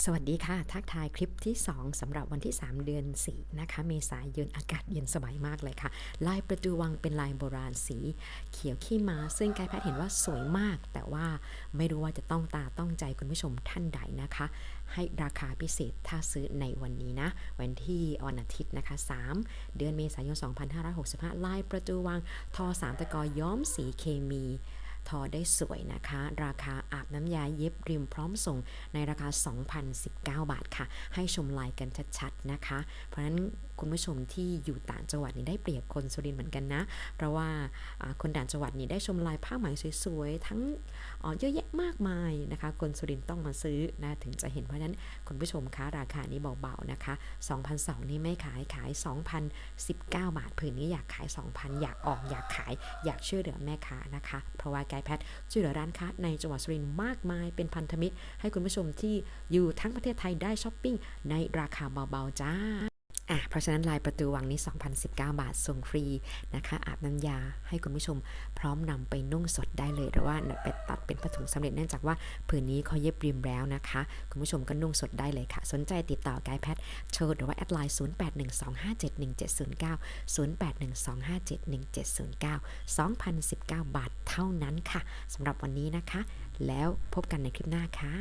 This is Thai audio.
สวัสดีค่ะ ทักทายคลิปที่ 2สำหรับวันที่ 3 เดือน4นะคะ เมษายนอากาศเย็นสบายมากเลยค่ะ ลายประตูวังเป็นลายโบราณสี เขียวขี้ม้าซึ่งกด์แพทย์เห็นว่าสวยมาก แต่ว่าไม่รู้ว่าจะต้องตาต้องใจคุณผู้ชมท่านใดนะคะ ให้ราคาพิเศษถ้าซื้อในวันนี้นะ วันที่วันอาทิตย์นะคะ 3 เดือนเมษายน 2565 ลายประตูวังทอ3ตะกอย้อมสีเคมี ได้สวยนะคะ ราคาอาบน้ำยาเย็บริมพร้อมส่งในราคา 2,019 บาทค่ะ ให้ชมลายกันชัดๆนะคะ เพราะฉะนั้นคุณผู้ชมที่อยู่ต่างจังหวัดนี่ได้เปรียบคนสุรินทร์เหมือนกันนะ เพราะว่าคนต่างจังหวัดนี่ได้ชมลายผ้าไหมสวยๆ ทั้งเยอะแยะมากมายนะคะ คนสุรินทร์ต้องมาซื้อนะถึงจะเห็นเพราะฉะนั้นคุณผู้ชมคะราคานี้เบาๆนะคะ2,002นี่ไม่ขายขาย 2,019 บาทผืนนี้อยากขาย 2,000 อยากออกอยากขาย อยากช่วยเหลือแม่ค้านะคะ เพราะว่าไกด์แพทช่วยเหลือร้านค้าในจังหวัดสุรินทร์มากมายเป็นพันธมิตร ให้คุณผู้ชมที่อยู่ทั้งประเทศไทยได้ช้อปปิ้งในราคาเบาๆจ้า อะเพราะฉะนั้นลายประตูวังนี้ 2,019 บาทส่งฟรีนะคะอาบน้ำยาให้คุณผู้ชมพร้อมนำไปนุ่งสดได้เลยหรือว่าไปตัดเป็นผ้าถุงสำเร็จเนื่องจากว่าผืนนี้เขาเย็บริมแล้วนะคะ คุณผู้ชมก็นุ่งสดได้เลยค่ะ สนใจติดต่อกด์แพทย์โชว์หรือว่าแอดไลน์ 0812571709 0812571709 2,019 บาทเท่านั้นค่ะสำหรับวันนี้นะคะ แล้วพบกันในคลิปหน้าค่ะ